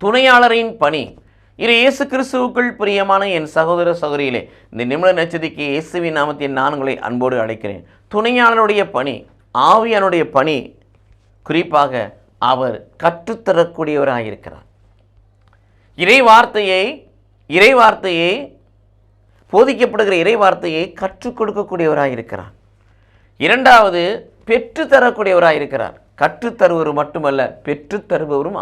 துணையாளரின் பணி. இது இயேசு கிறிஸ்துவுக்குள் பிரியமான என் சகோதர சகோதரியிலே இந்த நிமிட நச்சதிக்கு இயேசுவின் நாமத்தின் நான் உங்களை அன்போடு அழைக்கிறேன். துணையாளருடைய பணி ஆவியானுடைய பணி குறிப்பாக அவர் கற்றுத்தரக்கூடியவராக இருக்கிறார் இறை வார்த்தையை இறை வார்த்தையை போதிக்கப்படுகிற இறை வார்த்தையை கற்றுக் கொடுக்கக்கூடியவராக இருக்கிறார் இரண்டாவது பெற்றுத்தரக்கூடியவராக இருக்கிறார் கற்றுத்தருவர் மட்டுமல்ல பெற்றுத் தருபவரும்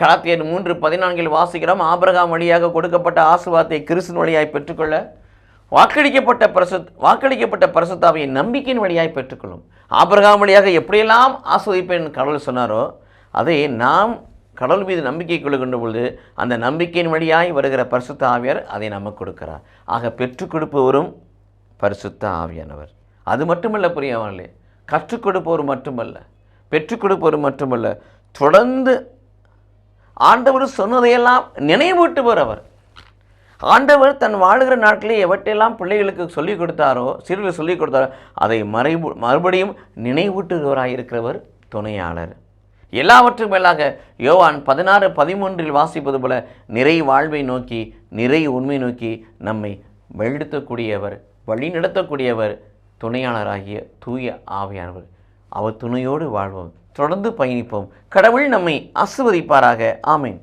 கலாத்தியர் மூன்று பதினான்கில் வாசிக்கிறோம். ஆபிரகாம் வழியாக கொடுக்கப்பட்ட ஆசுவாத்தை கிறிஸ்துவின் வழியாய் பெற்றுக்கொள்ள வாக்களிக்கப்பட்ட பரிசுத் வாக்களிக்கப்பட்ட பரிசுத்தாவை நம்பிக்கையின் வழியாய் பெற்றுக்கொள்ளும். ஆபிரகாம் வழியாக எப்படியெல்லாம் ஆஸ்வதிப்பேன் கடவுள் சொன்னாரோ அதை நாம் கடவுள் மீது நம்பிக்கை கொள்கின்ற பொழுது அந்த நம்பிக்கையின் வழியாய் வருகிற பரிசுத்த ஆவியார் அதை நமக்கு கொடுக்கிறார். ஆக பெற்றுக் கொடுப்பவரும் பரிசுத்த ஆவியானவர் அது மட்டுமல்ல புரியவர்களே கற்றுக் கொடுப்பவர் மட்டுமல்ல பெற்றுக் கொடுப்பவர் மட்டுமல்ல தொடர்ந்து ஆண்டவர் சொன்னதையெல்லாம் நினைவூட்டுபவர் அவர் ஆண்டவர் தன் வாழுகிற நாட்களில் எவற்றையெல்லாம் பிள்ளைகளுக்கு சொல்லிக் கொடுத்தாரோ சிறுவில் சொல்லிக் கொடுத்தாரோ அதை மறைபு மறுபடியும் நினைவூட்டுகிறவராக இருக்கிறவர் துணையாளர். எல்லாவற்றும் மேலாக யோவான் பதினாறு பதிமூன்றில் வாசிப்பது போல நிறை வாழ்வை நோக்கி நிறை உண்மை நோக்கி நம்மை வழிநடத்தக்கூடியவர் வழிநடத்தக்கூடியவர் துணையாளராகிய தூய ஆவியானவர். அவர் துணையோடு வாழ்வோம். தொடர்ந்து பயணிப்போம். கடவுள் நம்மை ஆசிர்வதிப்பாராக. ஆமேன்.